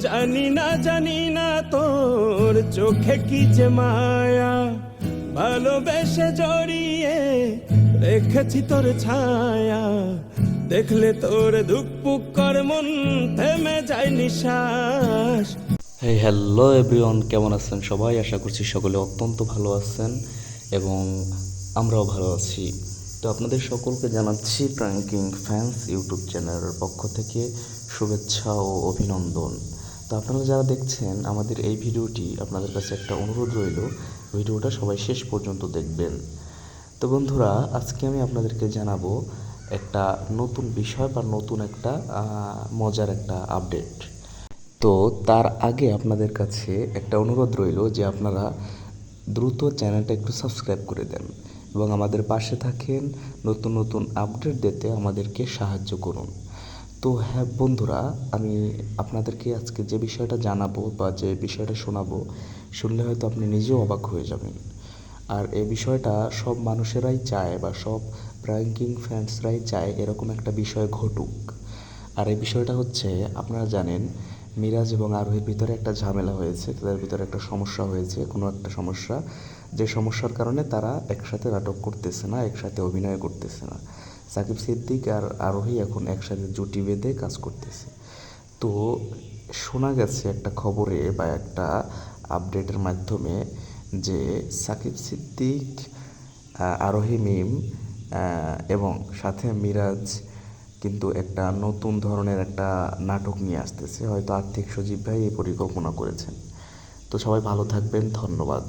জানি না জানি না তোর চোখে কি যে মায়া। ভালোবেসে জড়িয়ে রেখেছি তোর ছায়া। দেখলে তোর দুঃখ পুক কর মন থেমে যায় নিশ্বাস। এই হ্যালো এভরিওয়ান কেমন আছেন সবাই? আশা করছি সকলে অত্যন্ত ভালো আছেন এবং আমরাও ভালো আছি। তো আপনাদের সকলকে জানাচ্ছি প্র্যাঙ্কিং ফ্যান্স ইউটিউব চ্যানেলের পক্ষ থেকে শুভেচ্ছা ও অভিনন্দন। তো আপনারা যারা দেখছেন আমাদের এই ভিডিওটি, আপনাদের কাছে একটা অনুরোধ রইল, ভিডিওটা সবাই শেষ পর্যন্ত দেখবেন। তো বন্ধুরা, আজকে আমি আপনাদেরকে জানাব একটা নতুন বিষয় বা নতুন একটা মজার একটা আপডেট। তো তার আগে আপনাদের কাছে একটা অনুরোধ রইল যে আপনারা দ্রুত চ্যানেলটা একটু সাবস্ক্রাইব করে দেন এবং আমাদের পাশে থাকেন নতুন নতুন আপডেট দিতে আমাদেরকে সাহায্য করুন। তো হ্যাঁ বন্ধুরা, আমি আপনাদেরকে আজকে যে বিষয়টা জানাব বা যে বিষয়টা শোনাবো, শুনলে হয়তো আপনি নিজেও অবাক হয়ে যাবেন। আর এই বিষয়টা সব মানুষেরাই চায় বা সব প্র্যাঙ্কিং ফ্যান্সরাই চায় এরকম একটা বিষয় ঘটুক। আর এই বিষয়টা হচ্ছে, আপনারা জানেন, মিরাজ এবং আরোহীর ভিতরে একটা ঝামেলা হয়েছে, তাদের ভিতরে একটা সমস্যা হয়েছে, কোনো একটা সমস্যা। যে সমস্যার কারণে তারা একসাথে নাটক করতেছে না, একসাথে অভিনয় করতেছে না। সাকিব সিদ্দিক আর আরোহী এখন একসাথে জুটি বেঁধে কাজ করতেছে। তো শোনা গেছে একটা খবরে বা একটা আপডেটের মাধ্যমে যে সাকিব সিদ্দিক আরোহী মিম এবং সাথে মিরাজ কিন্তু একটা নতুন ধরনের একটা নাটক নিয়ে আসতেছে। হয়তো আর্থিক সজীব ভাই এই পরিকল্পনা করেছেন। তো সবাই ভালো থাকবেন। ধন্যবাদ।